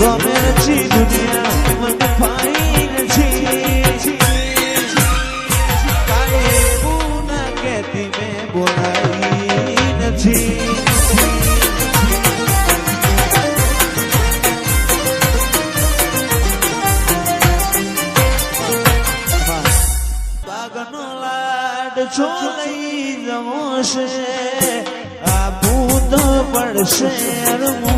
রমেছি দুনিয়া মনে পাইছি কালে বুনাকে তিমে বোনাইছি છોડી જમોશે આ ભૂત પડશે રમું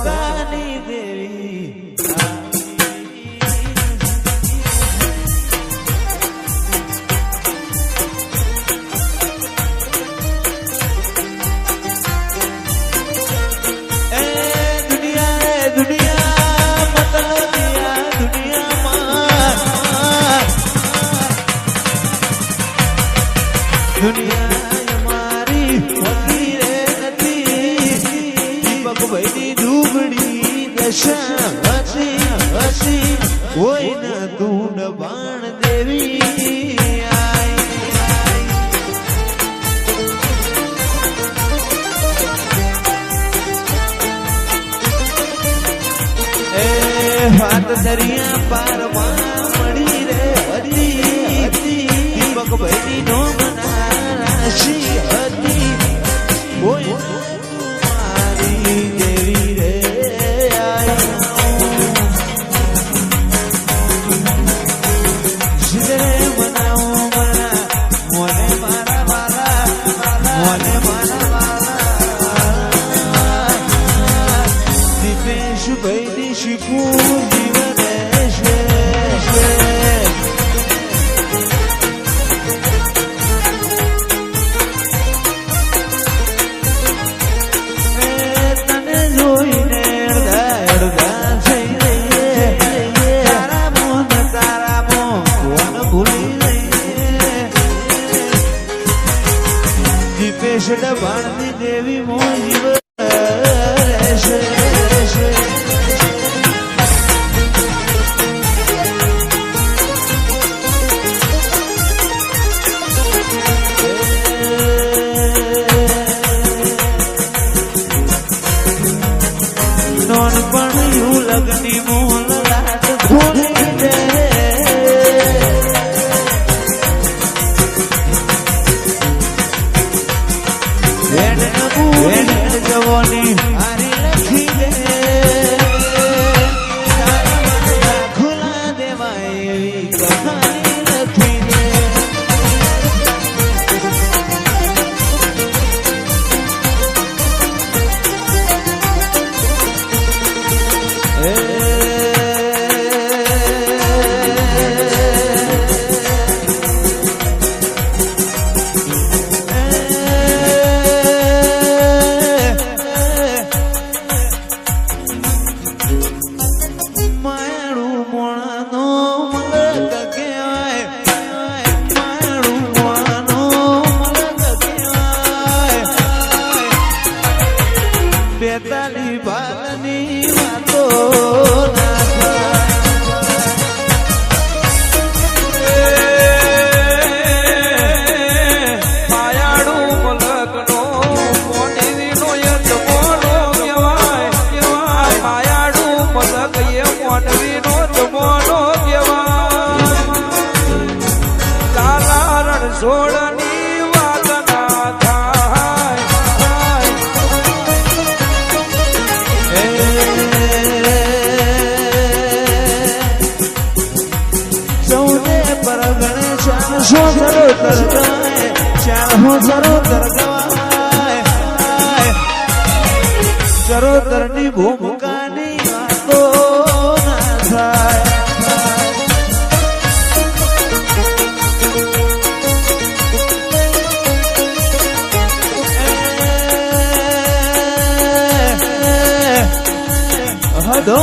જીવડી દશા હતી હતી હોય ને દરિયા પારમાં મળી રે હતી દીપક ભાઈ નો મના રાશી 去不。i got બેતાલી બાલની વાતો. છો ધરો તરગાય ચાહો ધરો તરગાય ચરો તરની ભૂમકાની વાતો ના થાય. હદો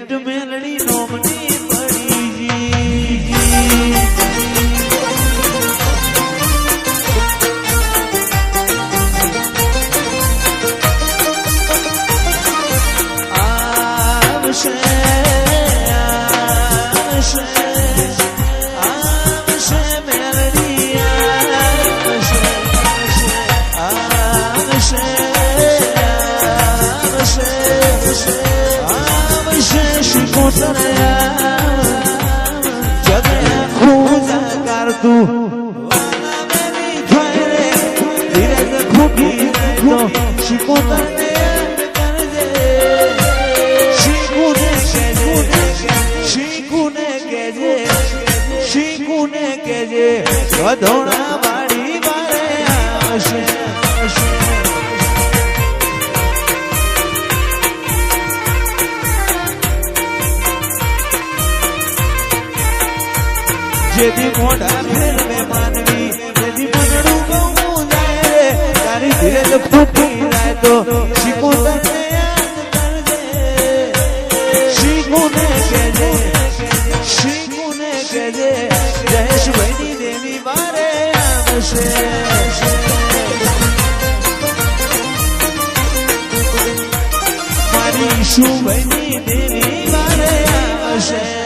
બીટ મેલડી નોમની પડી. આવશે શિકોતરયા જગે ખોજા કરતું વાલા મેરી થાય રે ધીરજ ખૂટી જાય તો શિકોતરને કરજે શીખુને કેજે શીખુને કેજે શીખુને કેજે વધોણા વાળી જેથી મોઢા ફેરવે માનવી. જેથી મનડું ગમું જાય. રે તારી ધીરજ ફૂટી જાય તો શીખું તને કરજે. શીખુને કેજે શીખુને કેજે જયેશભાઈની દેવી મારે આવશે. મારી શુભાઈની દેવી મારે આવશે.